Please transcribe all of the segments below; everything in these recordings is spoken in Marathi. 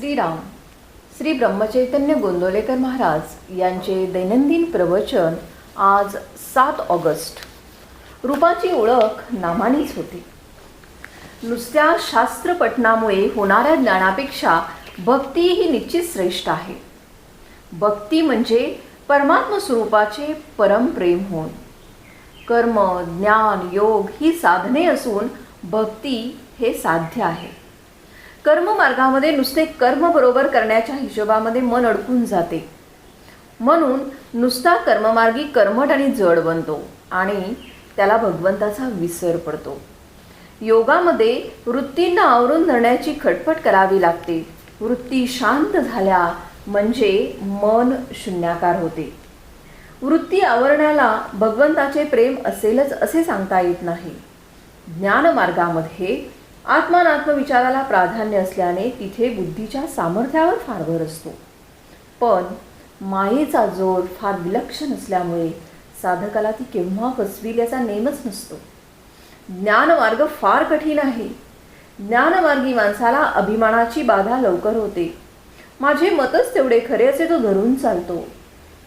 श्रीराम श्री ब्रह्मचैतन्य गोंदवलेकर महाराज यांचे दैनंदिन प्रवचन आज सात ऑगस्ट. रूपाची ओळख नामानीच होती. नुसत्या शास्त्रपठणामुळे होणाऱ्या ज्ञानापेक्षा भक्ती ही निश्चित श्रेष्ठ आहे. भक्ती म्हणजे परमात्म स्वरूपाचे परमप्रेम होऊन कर्म ज्ञान योग ही साधने असून भक्ती हे साध्य आहे. कर्ममार्गामध्ये नुसते कर्म बरोबर करण्याच्या हिशोबामध्ये मन अडकून जाते. म्हणून नुसता कर्ममार्गी कर्मट आणि जड बनतो आणि त्याला भगवंताचा विसर पडतो. योगामध्ये वृत्तींना आवरून धरण्याची खटपट करावी लागते. वृत्ती शांत झाल्या म्हणजे मन शून्याकार होते. वृत्ती आवरण्याला भगवंताचे प्रेम असेलच असे सांगता येत नाही. ज्ञानमार्गामध्ये आत्मान आत्मविचाराला प्राधान्य असल्याने तिथे बुद्धीच्या सामर्थ्यावर फार भर असतो. पण मायेचा जोर फार विलक्षण असल्यामुळे साधकाला ती केव्हा फसवील याचा नेमच नसतो. ज्ञानमार्ग फार कठीण आहे. ज्ञानमार्गी माणसाला अभिमानाची बाधा लवकर होते. माझे मतच तेवढे खरे असे तो धरून चालतो.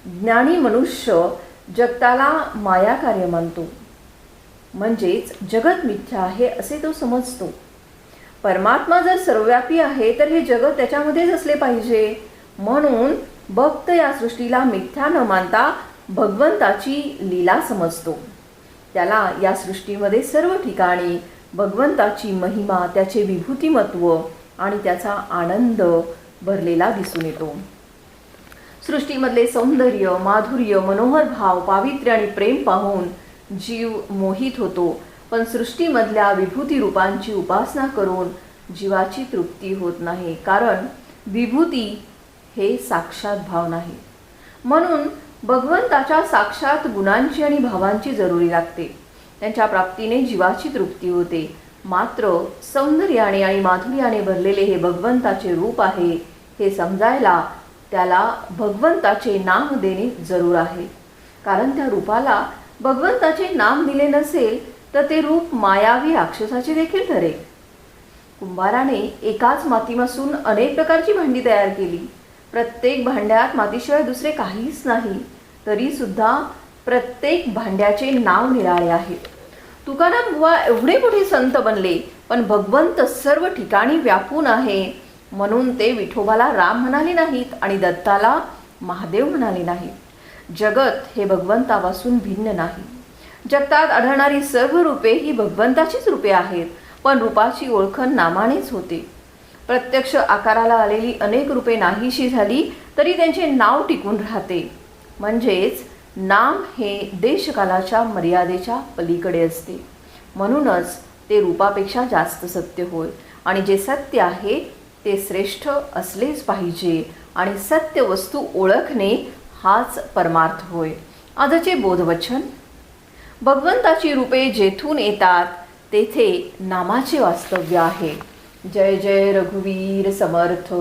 ज्ञानी मनुष्य जगताला माया कार्य मानतो. म्हणजेच जगत मिथ्या आहे असे तो समजतो. परमात्मा जर सर्वव्यापी आहे तर हे जगत त्याच्यामध्येच असले पाहिजे. म्हणून भक्त या सृष्टीला मिथ्या न मानता भगवंताची लीला समजतो. त्याला या सृष्टीमध्ये सर्व ठिकाणी भगवंताची महिमा त्याचे विभूतिमत्व आणि त्याचा आनंद भरलेला दिसून येतो. सृष्टीमधले सौंदर्य माधुर्य मनोहर भाव पावित्र्य आणि प्रेम पाहून जीव मोहित होतो. पण सृष्टीमधल्या विभूती रूपांची उपासना करून जीवाची तृप्ती होत नाही कारण विभूती हे साक्षात भाव नाही. म्हणून भगवंताच्या साक्षात गुणांची आणि भावांची जरुरी लागते. त्यांच्या प्राप्तीने जीवाची तृप्ती होते. मात्र सौंदर्याने आणि माधुर्याने भरलेले हे भगवंताचे रूप आहे हे समजायला त्याला भगवंताचे नाम देणे जरूर आहे. कारण त्या रूपाला भगवंताचे नाम दिले नसेल तर ते रूप मायावी राक्षसाचे देखील ठरेल कुंभाराने एकाच मातीपासून अनेक प्रकारची भांडी तयार केली. प्रत्येक भांड्यात मातीशिवाय दुसरे काहीच नाही तरी सुद्धा प्रत्येक भांड्याचे नाव निराळे आहे. तुकाराम बुवा एवढे मोठे संत बनले पण भगवंत सर्व ठिकाणी व्यापून आहे. म्हणून ते विठोबाला राम म्हणाले नाहीत आणि दत्ताला महादेव म्हणाले नाहीत. जगत हे भगवंतापासून भिन्न नाही. जगतात आढळणारी सर्व रूपे ही भगवंताचीच रूपे आहेत. पण रूपाची ओळखण नामानेच होते. प्रत्यक्ष आकाराला आलेली अनेक रूपे नाहीशी झाली तरी त्यांचे नाव टिकून राहते. म्हणजेच नाम हे देशकालाच्या मर्यादेच्या पलीकडे असते. म्हणूनच ते रूपापेक्षा जास्त सत्य होय आणि जे सत्य आहे ते श्रेष्ठ असलेच पाहिजे आणि सत्य वस्तू ओळखणे हाच परमार्थ होय. आजचे बोधवचन भगवंताची रूपे जेथून येतात तेथे नामाचे वास्तव्य आहे. जय जय रघुवीर समर्थ.